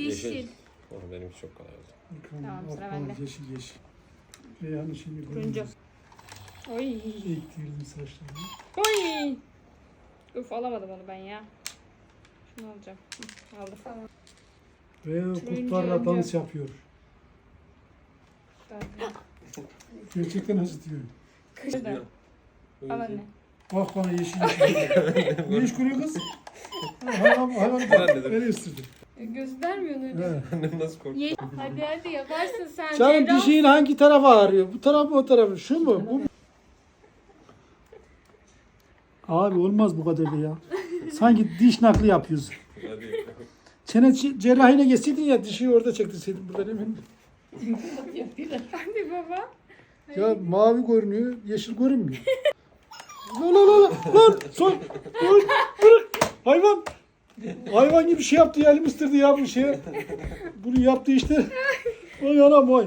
Yeşil. Oh, benimki çok kolay oldu. Tamam, sıra bende. Yeşil yeşil. Reyhan'ın şimdi Turuncu. Oy. Ektiğim saçlarını. Oy. Uf alamadım onu ben ya. Şunu alacağım. Hı, aldım. Ve Turuncu, kurtlarla turuncu. dans yapıyor. Gerçekten acıtıyor. Kışta. Al anne. Bak bana yeşil yeşil. ne iş kuruyor kız? Ha, Hayvan, hayvan Ben dedim. beni ısırdı. Göstermiyorsun öyle. Annem nasıl korktu? Ye hadi hadi yaparsın sen. Canım dişiğin hangi tarafa ağrıyor? Bu taraf mı o taraf mı? Şu mu? Bu mu? Abi olmaz bu kadar da ya. Sanki diş nakli yapıyorsun. Hadi. Çene ce- cerrahine geçseydin ya dişi orada çektirseydin buradan emin. Hadi baba. Ya mavi görünüyor, yeşil görünmüyor. Lan lan lan lan son. Lan, bırak. Hayvan. Hayvan gibi şey yaptı ya elim ısırdı ya bu şeye. Bunu yaptı işte. Oy anam oy.